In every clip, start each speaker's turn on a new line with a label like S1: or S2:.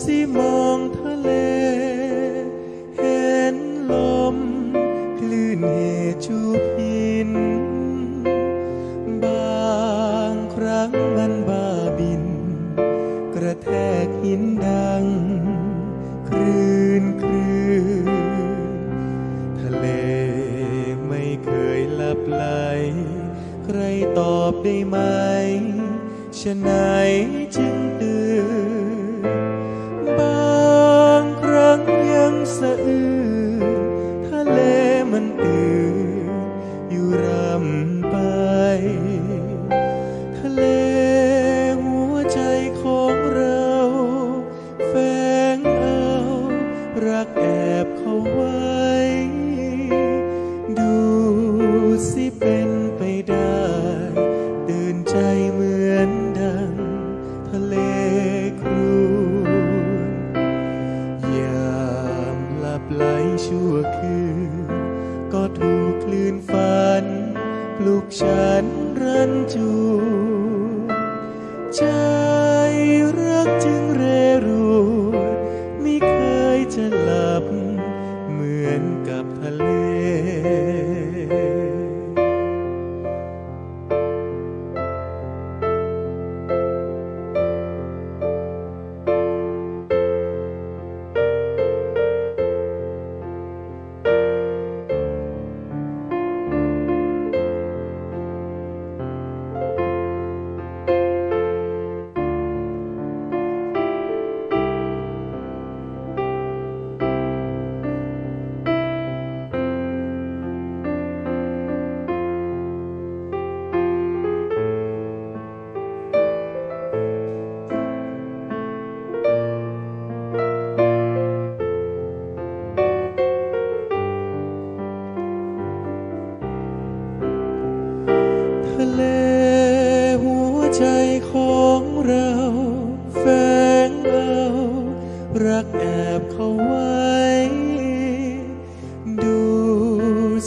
S1: สิมองทะเล เห็นลม คลื่นเหจูพิน บางครั้งมันบาบิน กระแทกหินดัง คลื่นคลื่นทะเลไม่เคยลับไหล ใครตอบได้ไหมชะไหนจึงตื่น สะอื้นทะเลมันตื่นอยู่รำไป ทะเลหัวใจของเราแฝงเอา รักแอบเข้าไว้ ดูสิเป็นไปได้เดินใจเหมือนดัง ทะเลคร นฝัน ปลุกฉันรันจู ใจของเราแฝงเอารักแอบเข้าไว้ ดู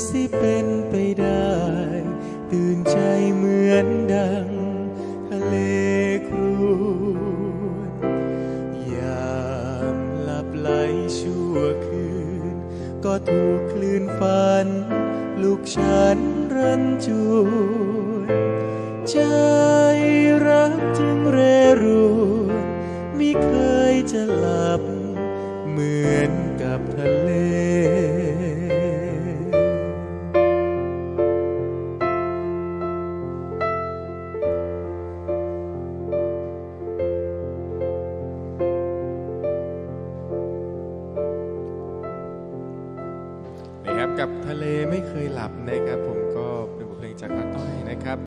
S1: สิเป็นไปได้ ตื่นใจเหมือนดังทะเลครวญยามหลับไหลชั่วคืน ก็ถูกคลื่นฝัน ลูกฉันรันจวนใจ จะหลับ เหมือนกับทะเล
S2: นะครับกับทะเลไม่เคยหลับนะครับ ผมก็เป็นบทเพลงจากอาต้อยนะครับ